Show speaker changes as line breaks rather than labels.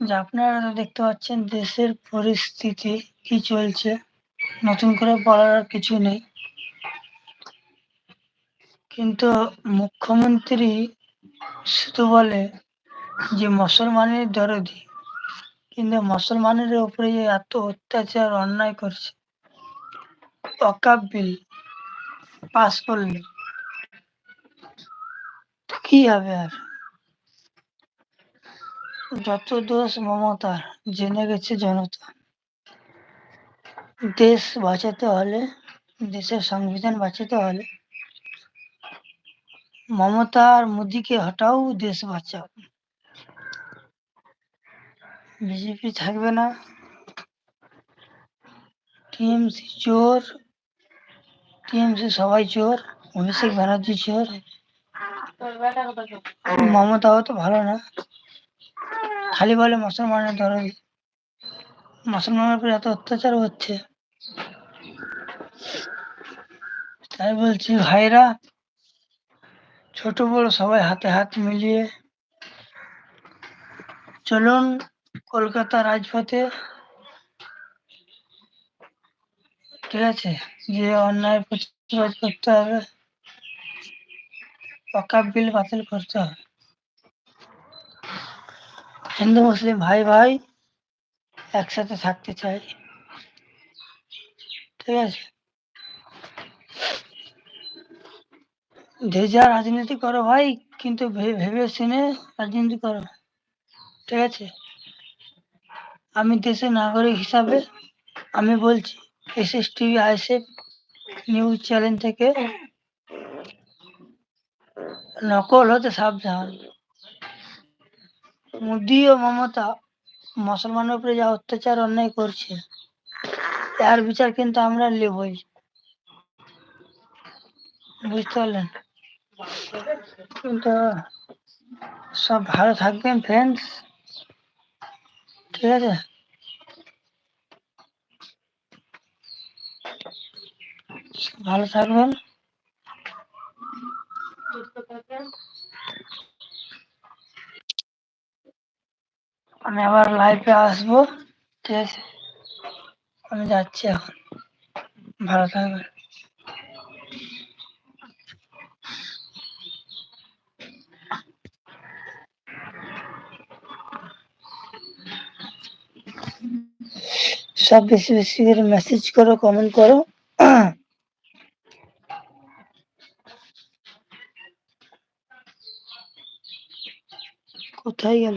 যে আপনারা তো দেখতে পাচ্ছেন দেশের পরিস্থিতি কি চলছে। নতুন করে বলার আর কিছু নেই। কিন্তু মুখ্যমন্ত্রী শুধু বলে যে মুসলমানের দরদি, কিন্তু মুসলমানের উপরে যে এত অত্যাচার, অন্যায় করছে, অকাপ বিল পাস করলে কি হবে আর? যত দোষ মমতার, জেনে গেছে জনতা। দেশ বাঁচাতে হলে, দেশের সংবিধান বাঁচাতে হলে মমতা আর মোদিকে হটাও দেশ বাঁচাও। বিজেপি থাকবে না। টিএমসি চোর, টিএমসি সবাই চোর, অভিষেক ব্যানার্জি চোর। মমতাও তো ভালো না। খালি বলে মুসলমানের ধরো মুসলমানের উপর এত অত্যাচার হচ্ছে। তাই বলছি, ভাইরা, ছোট বড় সবাই হাতে হাত মিলিয়ে চলুন কলকাতা রাজপথে। ঠিক আছে যে অন্যায় প্রতিবাদ করতে হবে। পকা বিল বাতিল করতে হবে। হিন্দু, মুসলিম, ভাই ভাই, একসাথে থাকতে চাই। ঠিক আছে? যে যা রাজনীতি করো ভাই, কিন্তু ভেবে শুনে রাজনীতি করো। ঠিক আছে? আমি দেশের নাগরিক হিসাবে আমি বলছি, S S TV ISF news channel থেকে নকল হতে সাবধান। মোদি ও মমতা মুসলমানের উপরে যা অত্যাচার, অন্যায় করছে, তার বিচার কিন্তু আমরা নেবই। বুঝতে পারলেন? কিন্তু সব ভালো থাকবেন ফ্রেন্ডস ঠিক আছে? ভালো থাকবেন। আমি আবার লাইভে আসব। ঠিক আছে? আমি যাচ্ছি এখন। ভালো থাকবেন। সব বেশি বেশি করে মেসেজ করো কমেন্ট করো। কোথায় গেল